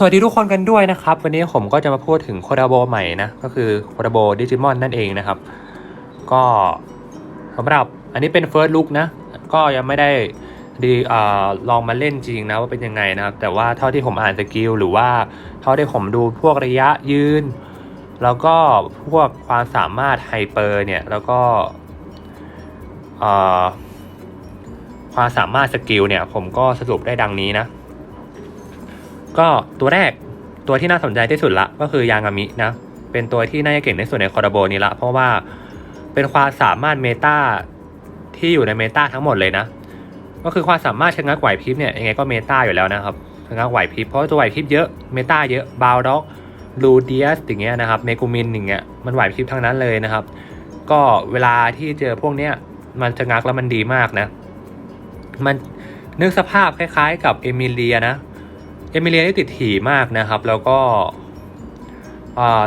สวัสดีทุกคนกันด้วยนะครับ วันนี้ผมก็จะมาพูดถึงโคดาโบใหม่นะ ก็คือโคดาโบดิจิมอนนั่นเองนะครับ ก็สำหรับอันนี้เป็นเฟิร์สลุกนะ ก็ยังไม่ได้ดีอ่าลองมาเล่นจริงนะว่าเป็นยังไงนะครับ แต่ว่าเท่าที่ผมอ่านสกิลหรือว่าเท่าที่ผมดูพวกระยะยืน แล้วก็พวกความสามารถไฮเปอร์เนี่ย แล้วก็อ่าความสามารถสกิลเนี่ย ผมก็สรุปได้ดังนี้นะ ก็ตัวแรกตัวที่น่าสนใจที่สุดละก็คือยางามินะ เป็นตัวที่น่าจะเก่งที่สุดในคอร์โบนี้ละ เพราะว่าเป็นความสามารถเมตาที่อยู่ในเมตาทั้งหมดเลยนะ ก็คือความสามารถชะงักไหวพริบเนี่ยยังไงก็เมตาอยู่แล้วนะครับชะงักไหวพริบเพราะว่าตัวไหวพริบเยอะเมตาเยอะบาวด็อกลูเดียสอย่างเงี้ยนะครับเมกูมินอย่างเงี้ยมันไหวพริบทั้งนั้นเลยนะครับ ก็เวลาที่เจอพวกเนี้ยมันชะงักแล้วมันดีมากนะ มันนึกสภาพคล้ายๆ กับเอมิเลียนะ เอมิเลียนี่ติดถี่มากนะครับ แล้วก็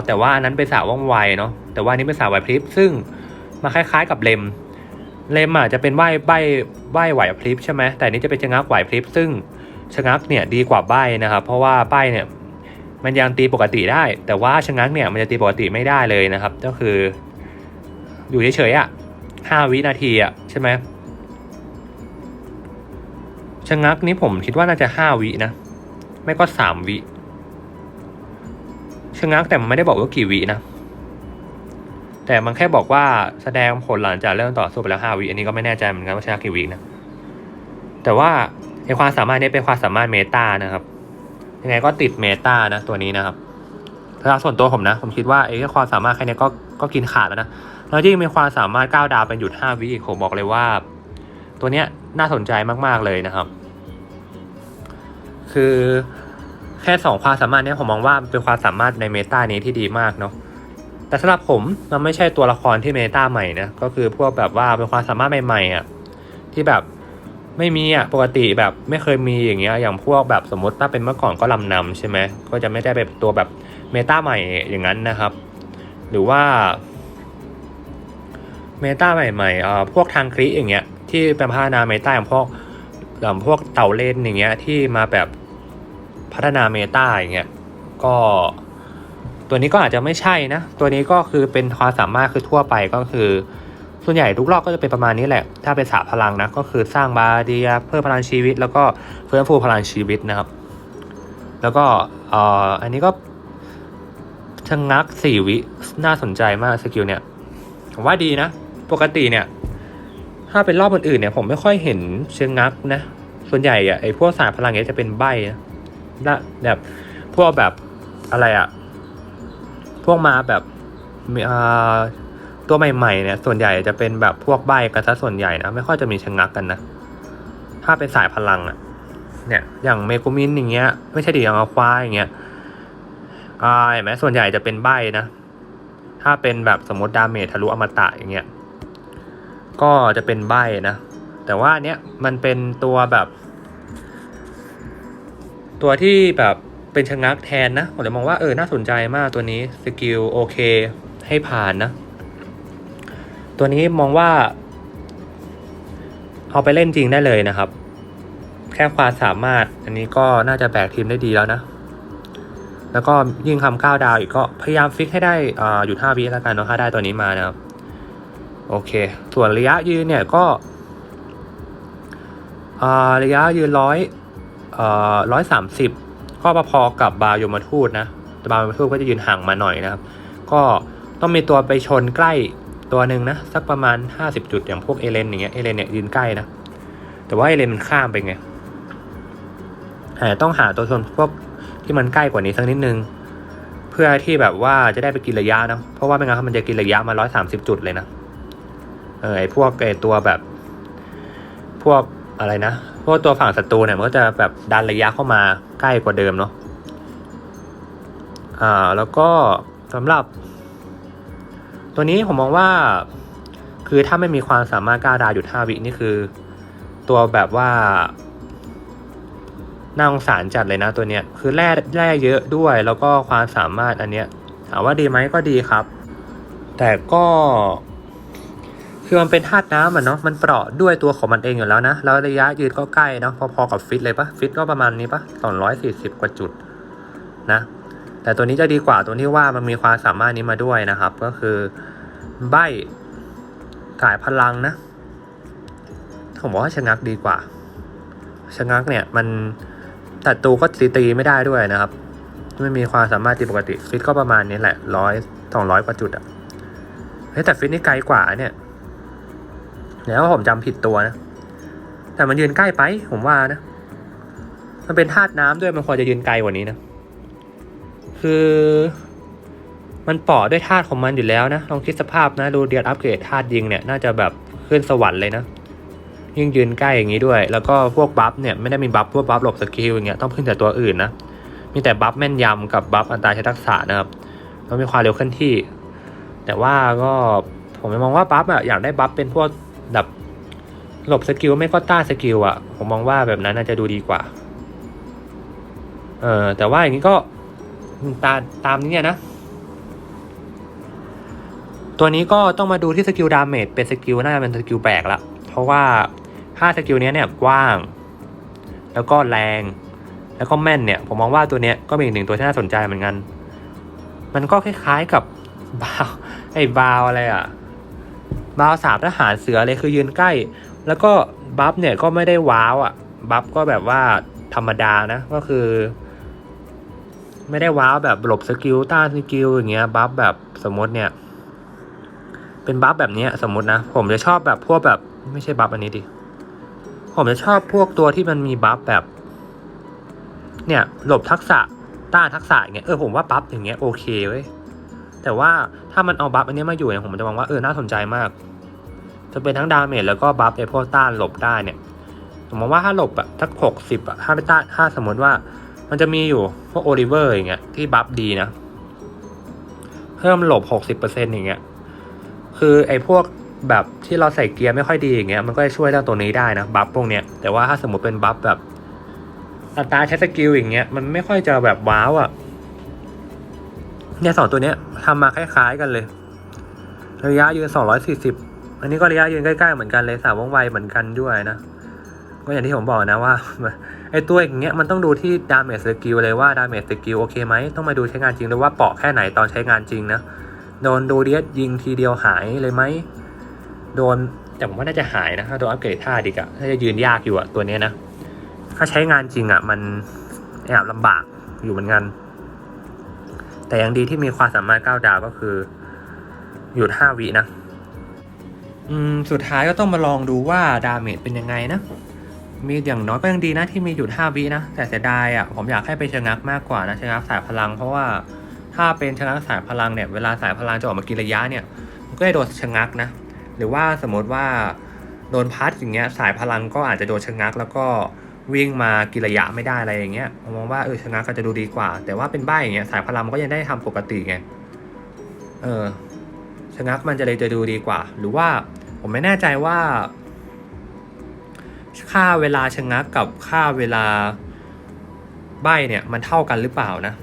แต่ว่านั้นเป็นสาวว่องไวเนาะแต่ว่านี้เป็นสาวไหวพริบซึ่งมาคล้าย ๆ กับเลมเลมอะจะเป็นใบใบใบไหวพริบใช่ไหมแต่นนี้จะเป็นชะงักไหวพริบซึ่งชะงักเนี่ยดีกว่าใบนะครับ เพราะว่าใบเนี่ยมันยังตีปกติได้ แต่ว่าชะงักเนี่ยมันจะตีปกติไม่ได้เลยนะครับ ก็คือ อยู่เฉยๆอะห้าวินาทีอะใช่ไหมชะงักนี้ผมคิดว่าน่าจะห้าวินะ ไม่ก็สามวิชะงักแต่มันไม่ได้บอกว่ากี่วินะ แต่มันแค่บอกว่าแสดงผลหลังจากเริ่มต่อสู้ไปแล้วห้าวิอันนี้ก็ไม่แน่ใจเหมือนกันว่าชะกี่วินะ แต่ว่าในความสามารถนี้เป็นความสามารถเมตานะครับ ยังไงก็ติดเมตานะตัวนี้นะครับถ้าส่วนตัวผมนะ ผมคิดว่าไอ้ความสามารถแค่นี้ก็ก็กินขาดแล้วนะแล้วยิ่งมีความสามารถก้าวดาวเป็นหยุดห้าวิผมบอกเลยว่า ตัวเนี้ยน่าสนใจมากๆเลยนะครับ คือแค่สองความสามารถเนี้ยผมมองว่าเป็นความสามารถในเมตานี้ที่ดีมากเนาะแต่สำหรับผมมันไม่ใช่ตัวละครที่เมตาใหม่นะก็คือพวกแบบว่าเป็นความสามารถใหม่ๆอะที่แบบไม่มีอะปกติแบบไม่เคยมีอย่างเงี้ยอย่างพวกแบบสมมติถ้าเป็นเมื่อก่อนก็ลำนำใช่ไหมก็จะไม่ได้เป็นตัวแบบเมตาใหม่อย่างนั้นนะครับ หรือว่าเมตาใหม่ๆอ่าพวกทางคลิอย่างเงี้ยที่เป็นพัฒนาเมตาอย่างพวกอย่างพวกเต่าเล่นอย่างเงี้ยที่มาแบบ พัฒนาเมตาอย่างเงี้ยก็ตัวนี้ก็อาจจะไม่ใช่นะ ตัวนี้ก็คือเป็นความสามารถคือทั่วไปก็คือ ส่วนใหญ่ทุกรอบก็จะเป็นประมาณนี้แหละ ถ้าเป็นสาพลังนะ ก็คือสร้างบาเดียเพิ่มพลังชีวิต แล้วก็เพิ่มฟูพลังชีวิตนะครับ แล้วก็เอ่ออันนี้ก็ชะงักสี่วิ น่าสนใจมากสกิลเนี่ยผมว่าดีนะ ปกติเนี่ย ถ้าเป็นรอบอื่นๆเนี่ยผมไม่ค่อยเห็นเชะงงักนะ ส่วนใหญ่อะไอพวกสายพลังเนี้ยจะเป็นใบนะ แบบพวกแบบอะไรอะพวกมาแบบตัวใหม่ๆเนี่ยส่วนใหญ่จะเป็นแบบพวกใบกันซะส่วนใหญ่นะไม่ค่อยจะมีชะงักกันนะถ้าเป็นสายพลังอะเนี่ยอย่างเมกุมินอย่างเงี้ยไม่ใช่ดิอย่างอาควายอย่างเงี้ยอ่าเห็นไหมส่วนใหญ่จะเป็นใบนะถ้าเป็นแบบสมมติดาเมจทะลุอมตะอย่างเงี้ยก็จะเป็นใบนะแต่ว่าเนี้ยมันเป็นตัวแบบ ตัวที่แบบเป็นชะงักแทนนะ ผมเลยมองว่าเออน่าสนใจมากตัวนี้สกิลโอเคให้ผ่านนะ ตัวนี้มองว่า เอาไปเล่นจริงได้เลยนะครับ แค่ความสามารถ อันนี้ก็น่าจะแบกทีมได้ดีแล้วนะ แล้วก็ยิ่งทำก้าวดาวอีกก็พยายามฟิกให้ได้อ่าอยู่ท่าวิแล้วกันเนาะถ้าได้ตัวนี้มานะครับ โอเค ส่วนระยะยืนเนี่ยก็ อ่าระยะยืนร้อย ร้อยสามสิบก็พอๆกับบาโยมาทูตนะแต่บาโยมาทูตก็จะยืนห่างมาหน่อยนะครับ ก็ต้องมีตัวไปชนใกล้ตัวหนึ่งนะ สักประมาณห้าสิบจุดอย่างพวกเอเลนอย่างเงี้ยเอเลนเนี่ยยืนใกล้นะ แต่ว่าเอเลนมันข้ามไปไงหาต้องหาตัวชนพวกที่มันใกล้กว่านี้สักนิดนึง เพื่อที่แบบว่าจะได้ไปกินระยะนะ เพราะว่าไม่งั้นมันจะกินระยะมาร้อยสามสิบจุดเลยนะ เออไอพวกไอตัวแบบ พวก อะไรนะเพราะว่าตัวฝั่งศัตรูเนี่ยมันก็จะแบบดันระยะเข้ามาใกล้กว่าเดิมเนาะอ่าแล้วก็สำหรับ ตัวนี้ผมมองว่า คือถ้าไม่มีความสามารถกล้าดาวหยุดห้าวินี่คือ ตัวแบบว่าน่าสงสารจัดเลยนะตัวเนี้ยคือแร่แร่เยอะด้วยแล้วก็ความสามารถอันเนี้ยถามว่าดีไหมก็ดีครับ แต่ก็ คือมันเป็นธาตุน้ำอะเนาะมันเปราะด้วยตัวของมันเองอยู่แล้วนะ แล้วระยะยืนก็ใกล้เนาะพอๆกับฟิตเลยปะฟิตก็ประมาณนี้ปะสองร้อยสี่สิบกว่าจุดนะ แต่ตัวนี้จะดีกว่าตัวที่ว่ามันมีความสามารถนี้มาด้วยนะครับ ก็คือใบขายพลังนะผมบอกว่าชะงักดีกว่าชะงักเนี่ยมันแต่ตูก็ตีตีไม่ได้ด้วยนะครับ ไม่มีความสามารถตีปกติฟิตก็ประมาณนี้แหละร้อยสองร้อยกว่าจุดอะเฮ้ยแต่ฟิตนี่ไกลกว่าเนี่ย แล้วผมจำผิดตัวนะ แต่มันยืนใกล้ไป ผมว่านะ มันเป็นธาตุน้ำด้วยมันควรจะยืนไกลกว่านี้นะ คือ มันปาะด้วยธาตุของมันอยู่แล้วนะ ลองคิดสภาพนะ ดูเดียดอัปเกรดธาตุยิงเนี่ยน่าจะแบบขึ้นสวรรค์เลยนะยิ่งยืนใกล้อย่างนี้ด้วย แล้วก็พวกบัฟเนี่ยไม่ได้มีบัฟพวกบัฟหลบสกิลอย่างเงี้ยต้องพึ่งแต่ตัวอื่นนะ มีแต่บัฟแม่นยำกับบัฟอันตรายใช้ทักษะนะครับแล้วมีความเร็วเคลื่อนที่ แต่ว่าก็ผมมองว่าบัฟอะอยากได้บัฟเป็นพวก แบบหลบสกิลไม่ก็ต้านสกิลอะผมมองว่าแบบนั้นน่าจะดูดีกว่า เออแต่ว่าอย่างนี้ก็ตาตามนี้นะ ตัวนี้ก็ต้องมาดูที่สกิลดาเมจเป็นสกิลน่าจะเป็นสกิลแปลกละเพราะว่าถ้าสกิลนี้เนี่ยกว้าง แล้วก็แรง แล้วก็แม่นเนี่ย ผมมองว่าตัวเนี้ยก็เป็นอีกหนึ่งตัวที่น่าสนใจเหมือนกัน มันก็คล้ายๆกับบาวไอ้บาวอะไรอะ บาวสามทหารเสือเลยคือยืนใกล้ แล้วก็บัฟเนี่ยก็ไม่ได้ว้าวอะ่ะบัฟก็แบบว่าธรรมดานะก็คือ ไม่ได้ว้าวแบบหลบสกิลต้านสกิลอย่างเงี้ยบัฟแบบสมมติเนี่ย เป็นบัฟแบบนี้สมมตินะ ผมจะชอบแบบพวกแบบไม่ใช่บัฟอันนี้ดิผมจะชอบพวกตัวที่มันมีบัฟแบบ เนี่ยหลบทักษะต้านทักษะอย่างเงี้ยเออผมว่าบัฟอย่างเงี้ยโอเคเว้ย แต่ว่าถ้ามันเอาบัฟอันนี้มาอยู่เนี่ยผมจะมองว่าเออน่าสนใจมาก จะเป็นทั้งดาเมจแล้วก็บัฟไอพวกต้านหลบได้เนี่ยผมมองว่าถ้าหลบอะทักหกสิบอะถ้าไม่ต้านถ้าสมมติว่า มันจะมีอยู่พวกโอลิเวอร์อย่างเงี้ยที่บัฟดีนะ เพิ่มหลบหกสิบเปอร์เซ็นต์อย่างเงี้ยคือไอพวกแบบที่เราใส่เกียร์ไม่ค่อยดีอย่างเงี้ยมันก็จะช่วยเรื่องตัวนี้ได้นะบัฟพวกเนี้ยแต่ว่าถ้าสมมติเป็นบัฟแบบอัตราใช้สกิลอย่างเงี้ยมันไม่ค่อยจะแบบว้าวอะ เนี่ยสองตัวเนี้ยทำมาคล้ายๆกันเลย ระยะยืนสองร้อยสี่สิบอันนี้ก็ระยะยืนใกล้ๆเหมือนกันเลยสาวว่องไวเหมือนกันด้วยนะ ก็อย่างที่ผมบอกนะว่าไอตัวอย่างเงี้ยมันต้องดูที่ดาเมจสกิลเลยว่าดาเมจสกิลโอเคไหมต้องมาดูใช้งานจริงด้วยว่าเปาะแค่ไหนตอนใช้งานจริงนะโดนโดเดียสยิงทีเดียวหายเลยไหมโดนแต่ผมว่าน่าจะหายนะถ้าโดนอัปเกรดท่าดีกอะน่าจะยืนยากอยู่อะตัวเนี้ยนะ ถ้าใช้งานจริงอะมันแอบลำบากอยู่เหมือนกัน แต่ยังดีที่มีความสามารถก้าวดาวก็คือ หยุดห้าวินะ อืม สุดท้ายก็ต้องมาลองดูว่าดาเมจเป็นยังไงนะ มีอย่างน้อยก็ยังดีนะที่มีหยุดห้าวินะ แต่เสียดายอะ ผมอยากให้ไปชะงักมากกว่านะชะงักสายพลัง เพราะว่าถ้าเป็นชะงักสายพลังเนี่ย เวลาสายพลังจะออกมากินระยะเนี่ยมันก็จะโดนชะงักนะ หรือว่าสมมติว่าโดนพัดอย่างเงี้ยสายพลังก็อาจจะโดนชะงักแล้วก็ วิ่งมากิระยะไม่ได้อะไรอย่างเงี้ยผมมองว่าเออชะงักก็จะดูดีกว่า แต่ว่าเป็นใบอย่างเงี้ยสายพลังมันก็ยังได้ทำปกติไงเออชะงักมันจะเลยจะดูดีกว่า หรือว่าผมไม่แน่ใจว่า ค่าเวลาชะงักกับค่าเวลาใบเนี่ยมันเท่ากันหรือเปล่านะ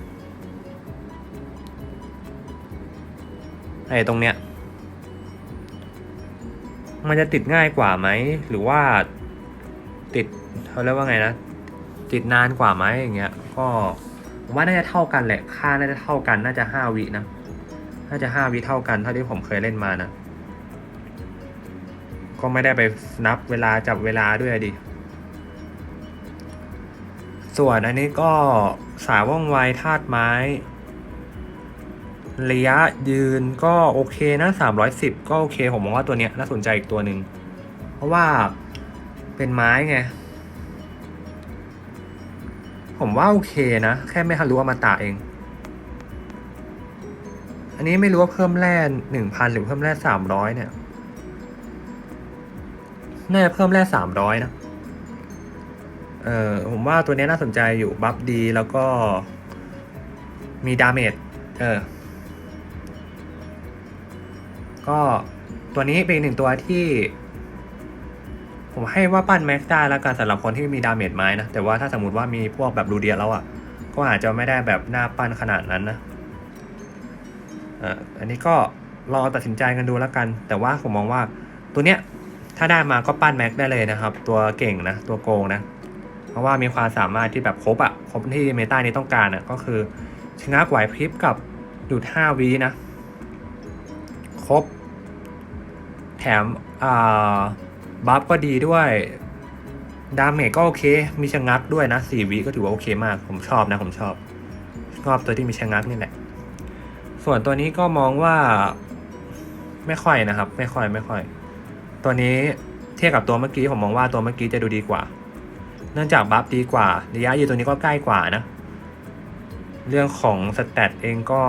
ไอ้ตรงเนี้ยมันจะติดง่ายกว่าไหม หรือว่าติด เขาเรียกว่าไงนะ ติดนานกว่าไหมอย่างเงี้ย ก็ผมว่าน่าจะเท่ากันแหละ ค่าน่าจะเท่ากัน น่าจะห้าวินะ น่าจะห้าวิเท่ากันเท่าที่ผมเคยเล่นมานะ ก็ไม่ได้ไปนับเวลาจับเวลาด้วยดิ ส่วนอันนี้ก็สายว่องไวธาตุไม้ ระยะยืนก็โอเคนะสามร้อยสิบก็โอเค ผมมองว่าตัวเนี้ยน่าสนใจอีกตัวหนึ่ง เพราะว่าเป็นไม้ไง ผมว่าโอเคนะ แค่ไม่ทะลุอมตะเอง อันนี้ไม่รู้ว่าเพิ่มแร่หนึ่งพันหรือเพิ่มแร่สามร้อยเนี่ย น่าจะเพิ่มแร่สามร้อยนะ เออผมว่าตัวนี้น่าสนใจอยู่บัฟดีแล้วก็มีดาเมจ เออ ก็ตัวนี้เป็นหนึ่งตัวที่ ผมให้ว่าปั้นแม็กได้แล้วกันสำหรับคนที่มีดาเมจไม้นะ แต่ว่าถ้าสมมติว่ามีพวกแบบรูเดียแล้วอะ ก็อาจจะไม่ได้แบบหน้าปั้นขนาดนั้นนะอ่าอันนี้ก็ลองตัดสินใจกันดูแล้วกัน แต่ว่าผมมองว่าตัวเนี้ยถ้าได้มาก็ปั้นแม็กได้เลยนะครับ ตัวเก่งนะ ตัวโกงนะ เพราะว่ามีความสามารถที่แบบครบอะครบที่เมตานี้ต้องการอะก็คือชะงักไหวพริบกับดูดห้าวีนะ ครบ แถมอ่า บัฟก็ดีด้วย ดาเมจก็โอเค มีชะงักด้วยนะสี่วิก็ถือว่าโอเคมาก ผมชอบนะ ผมชอบ ชอบตัวที่มีชะงักนี่แหละ ส่วนตัวนี้ก็มองว่า ไม่ค่อยนะครับ ไม่ค่อยไม่ค่อย ตัวนี้เทียบกับตัวเมื่อกี้ผมมองว่าตัวเมื่อกี้จะดูดีกว่า เนื่องจากบัฟดีกว่า ระยะยืนตัวนี้ก็ใกล้กว่านะ เรื่องของสแตทเองก็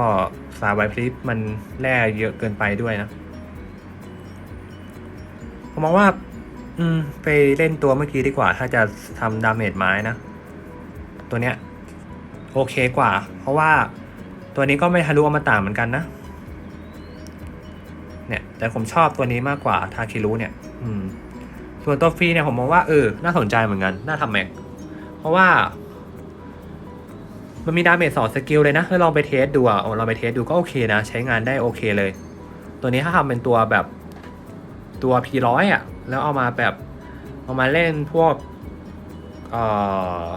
สาไวพริบมันแร่เยอะเกินไปด้วยนะผมมองว่า อืม ไปเล่นตัวเมื่อกี้ดีกว่า ถ้าจะทำดาเมจไม้นะ ตัวเนี้ย โอเคกว่า เพราะว่าตัวนี้ก็ไม่ทะลุอมตะเหมือนกันนะ เนี่ย แต่ผมชอบตัวนี้มากกว่าทาคิรุเนี่ย อืม ส่วนตัวฟรีเนี่ยผมมองว่าเออ น่าสนใจเหมือนกัน น่าทำแม็ก เพราะว่า มันมีดาเมจสองสกิลเลยนะถ้าลองไปเทสดูอะลองไปเทสดูก็โอเคนะ ใช้งานได้โอเคเลย ตัวนี้ถ้าทำเป็นตัวแบบตัว P100 อะ แล้วเอามาแบบเอามาเล่นพวกเอ่อ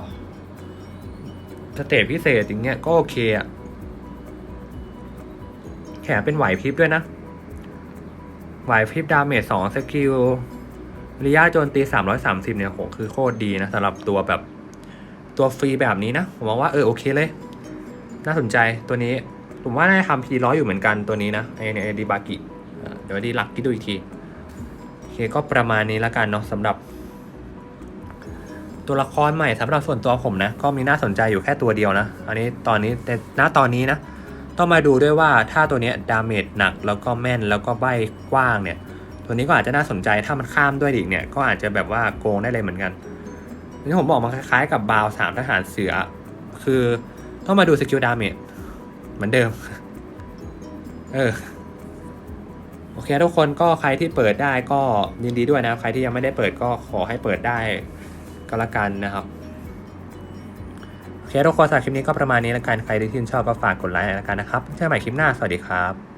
สเตจพิเศษอย่างเงี้ยก็โอเคอะแถมเป็นไหวพริบด้วยนะ ไหวพริบดาเมจสองสกิลระยะโจมตี 330 เนี่ยโหคือโคตรดีนะสำหรับตัวแบบตัวฟรีแบบนี้นะ ผมมองว่าเออโอเคเลย น่าสนใจตัวนี้ ผมว่าน่าจะทำพีร้อยอยู่เหมือนกันตัวนี้นะไอเนี่ยดีบากิเดี๋ยวดีหลักคิดดูอีกที เคก็ประมาณนี้ล้วกันเนาะสำหรับ ตัวละครใหม่สำหรับส่วนตัวผมนะ ก็มีน่าสนใจอยู่แค่ตัวเดียวนะ อันนี้ตอนนี้แต่ณตอนนี้นะ ต้องมาดูด้วยว่าถ้าตัวนี้ดาเมจหนักแล้วก็แม่นแล้วก็ใบกว้างเนี่ย ตัวนี้ก็อาจจะน่าสนใจถ้ามันข้ามด้วยอีกเนี่ยก็อาจจะแบบว่าโกงได้เลยเหมือนกันนี่ผมบอกมาคล้ายๆกับบาวสามทหารเสือ คือต้องมาดูสกิลดาเมจเหมือนเดิม เออ โอเคทุกคนก็ใครที่เปิดได้ก็ยินดีด้วยนะครับ ใครที่ยังไม่ได้เปิดก็ขอให้เปิดได้ก็แล้วกันนะครับโอเคทุกคนสำหรับคลิปนี้ก็ประมาณนี้แล้วกันใครที่ชื่นชอบก็ฝากกดไลค์แล้วกันนะครับเจอกันใหม่คลิปหน้าสวัสดีครับ